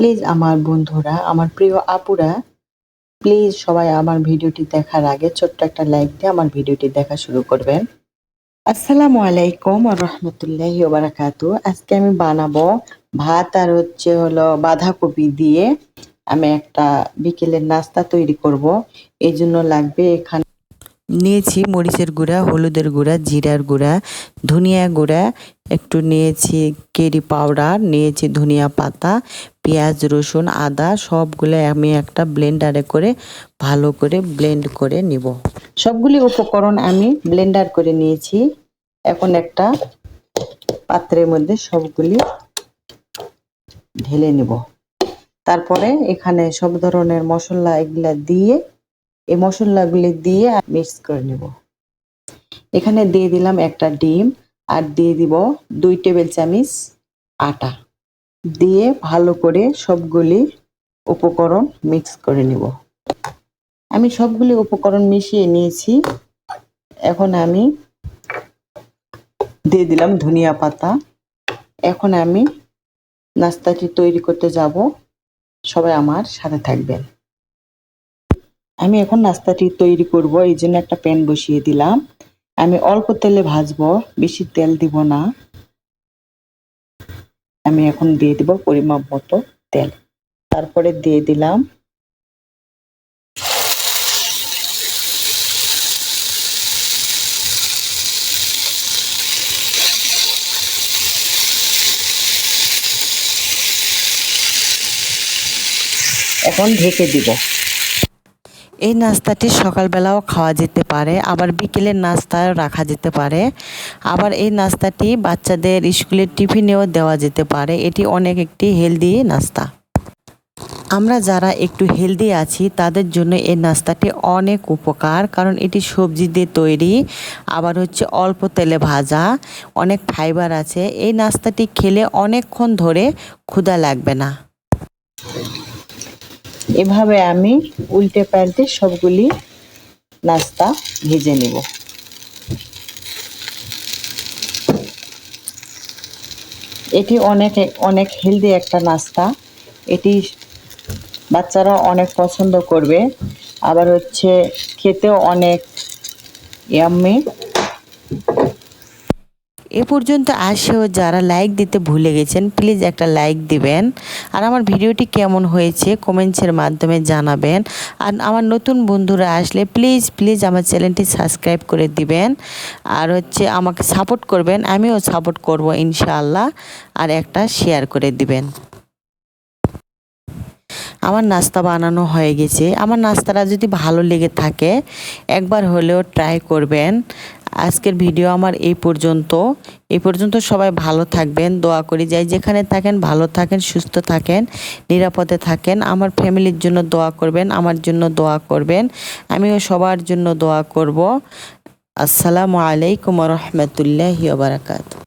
Please আমার বন্ধুরা, আমার প্রিয় আপুরা প্লিজ সবাই আমার ভিডিওটি দেখার আগে ছোট্ট একটা লাইক দিয়ে আমার ভিডিওটি দেখা শুরু করবেন। আসসালামু আলাইকুম রহমতুল্লাহ বারাকাতু আজকে আমি বানাবো ভাত আর হচ্ছে হলো বাঁধাকপি দিয়ে আমি একটা বিকেলের নাস্তা তৈরি করব। এই জন্য লাগবে এখানে নিয়েছি মরিচের গুঁড়া, হলুদের গুঁড়া, জিরার গুঁড়া, ধনিয়া গুঁড়া, একটু নিয়েছি কেরি পাউডার, নিয়েছি ধনিয়া পাতা, পেঁয়াজ, রসুন, আদা, সবগুলো আমি একটা ব্লেন্ডারে করে, ভালো করে ব্লেন্ড করে নিব। সবগুলি উপকরণ আমি ব্লেন্ডার করে নিয়েছি। এখন একটা পাত্রের মধ্যে সবগুলি ঢেলে নিব। তারপরে এখানে সব ধরনের মশলা এগুলা দিয়ে এই মশলাগুলি দিয়ে মিক্স করে নেব। এখানে দিয়ে দিলাম একটা ডিম আর দিয়ে দিব দুই টেবিল চামচ আটা। দিয়ে ভালো করে সবগুলি উপকরণ মিক্স করে নিব। আমি সবগুলি উপকরণ মিশিয়ে নিয়েছি। এখন আমি দিয়ে দিলাম ধনিয়া পাতা। এখন আমি নাস্তাটি তৈরি করতে যাব। সবাই আমার সাথে থাকবেন। আমি এখন নাস্তাটি তৈরি করব, এই জন্য একটা প্যান বসিয়ে দিলাম। আমি অল্প তেলে ভাজবো, বেশি তেল দিব না। আমি এখন দিয়ে দিব পরিমাপ মতো তেল। তারপরে দিয়ে দিলাম এখন ঢেকে দিব। এই নাস্তাটি সকালবেলাও খাওয়া যেতে পারে, আবার বিকেলের নাস্তায় রাখা যেতে পারে। আবার এই নাস্তাটি বাচ্চাদের স্কুলের টিফিনেও দেওয়া যেতে পারে। এটি অনেক একটি হেলদি নাস্তা। আমরা যারা একটু হেলদি আছি, তাদের জন্য এই নাস্তাটি অনেক উপকার, কারণ এটি সবজি দিয়ে তৈরি, আবার হচ্ছে অল্প তেলে ভাজা, অনেক ফাইবার আছে। এই নাস্তাটি খেলে অনেকক্ষণ ধরে ক্ষুধা লাগবে না। এভাবে আমি উল্টে পাল্টে সবগুলি নাস্তা ভেজে নেব। এটি অনেক অনেক হেলদি একটা নাস্তা। এটি বাচ্চারা অনেক পছন্দ করবে। আবার হচ্ছে খেতেও অনেক ইয়াম্মি এ পর্যন্ত আসেও যারা লাইক দিতে ভুলে গেছেন প্লিজ একটা লাইক দিবেন। আর আমার ভিডিওটি কেমন হয়েছে কমেন্টসের মাধ্যমে জানাবেন। আর আমার নতুন বন্ধুরা আসলে প্লিজ প্লিজ আমার চ্যানেলটি সাবস্ক্রাইব করে দিবেন। আর হচ্ছে আমাকে সাপোর্ট করবেন, আমিও সাপোর্ট করব ইনশাআল্লাহ। আর একটা শেয়ার করে দিবেন। আমার নাস্তা বানানো হয়ে গেছে। আমার নাস্তাটা যদি ভালো লেগে থাকে, একবার হলেও ট্রাই করবেন। আজকের ভিডিও আমার এই পর্যন্ত। এই পর্যন্ত সবাই ভালো থাকবেন, দোয়া করি। যাই যেখানে থাকেন, ভালো থাকেন, সুস্থ থাকেন, নিরাপদে থাকেন। আমার ফ্যামিলির জন্য দোয়া করবেন, আমার জন্য দোয়া করবেন। আমিও সবার জন্য দোয়া করব। আসসালামু আলাইকুম রহমতুল্লাহ বারাকাত